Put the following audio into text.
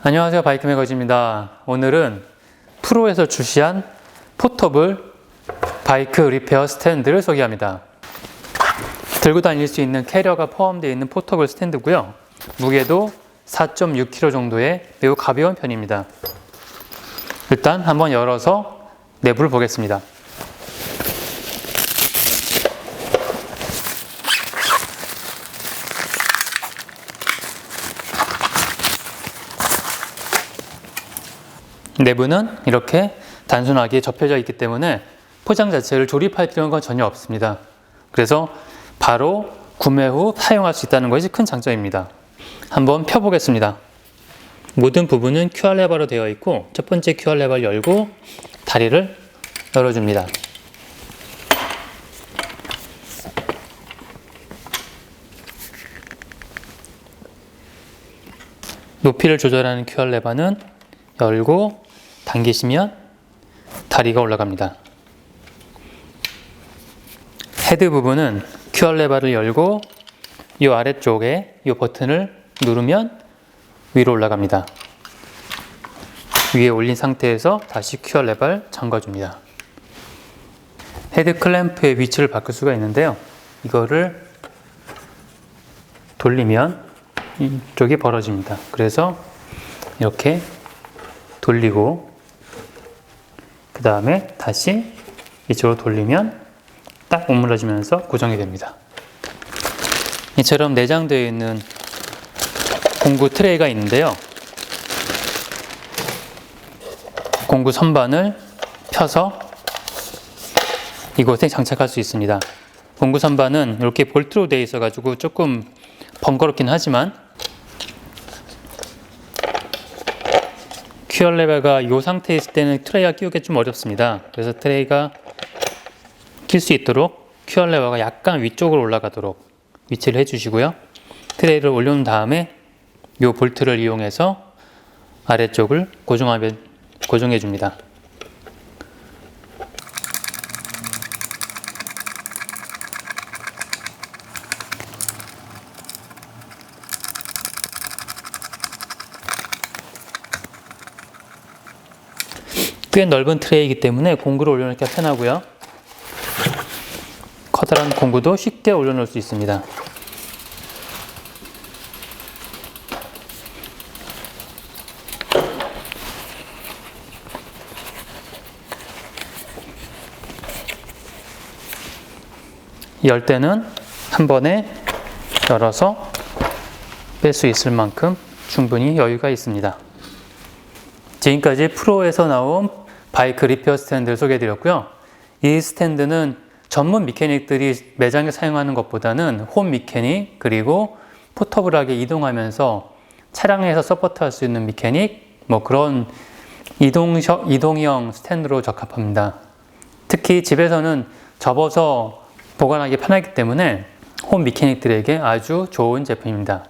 안녕하세요. 바이크 매거진입니다. 오늘은 프로에서 출시한 포터블 바이크 리페어 스탠드를 소개합니다. 들고 다닐 수 있는 캐리어가 포함되어 있는 포터블 스탠드고요. 무게도 4.6kg 정도의 매우 가벼운 편입니다. 일단 한번 열어서 내부를 보겠습니다 내부는 이렇게 단순하게 접혀져 있기 때문에 포장 자체를 조립할 필요가 전혀 없습니다. 그래서 바로 구매 후 사용할 수 있다는 것이 큰 장점입니다. 한번 펴보겠습니다. 모든 부분은 QR 레버로 되어 있고 첫 번째 QR 레버를 열고 다리를 열어줍니다. 높이를 조절하는 QR 레버는 열고 당기시면 다리가 올라갑니다. 헤드 부분은 QR 레버를 열고 이 아래쪽에 이 버튼을 누르면 위로 올라갑니다. 위에 올린 상태에서 다시 QR 레버를 잠가줍니다. 헤드 클램프의 위치를 바꿀 수가 있는데요. 이거를 돌리면 이쪽이 벌어집니다. 그래서 이렇게 돌리고 그 다음에 다시 이쪽으로 돌리면 딱 오므라지면서 고정이 됩니다. 이처럼 내장되어 있는 공구 트레이가 있는데요. 공구 선반을 펴서 이곳에 장착할 수 있습니다. 공구 선반은 이렇게 볼트로 되어 있어 가지고 조금 번거롭긴 하지만 큐어 레버가 이 상태에 있을 때는 트레이가 끼우기 좀 어렵습니다. 그래서 트레이가 낄 수 있도록 큐어 레버가 약간 위쪽으로 올라가도록 위치를 해주시고요. 트레이를 올려놓은 다음에 이 볼트를 이용해서 아래쪽을 고정하면 고정해 줍니다. 꽤 넓은 트레이이기 때문에 공구를 올려놓기가 편하고요. 커다란 공구도 쉽게 올려놓을 수 있습니다. 열 때는 한 번에 열어서 뺄 수 있을 만큼 충분히 여유가 있습니다. 지금까지 프로에서 나온 바이크 리페어 스탠드를 소개해 드렸고요. 이 스탠드는 전문 미케닉들이 매장에 사용하는 것보다는 홈 미케닉 그리고 포터블하게 이동하면서 차량에서 서포트할 수 있는 미케닉 뭐 그런 이동 이동형 스탠드로 적합합니다. 특히 집에서는 접어서 보관하기 편하기 때문에 홈 미케닉들에게 아주 좋은 제품입니다.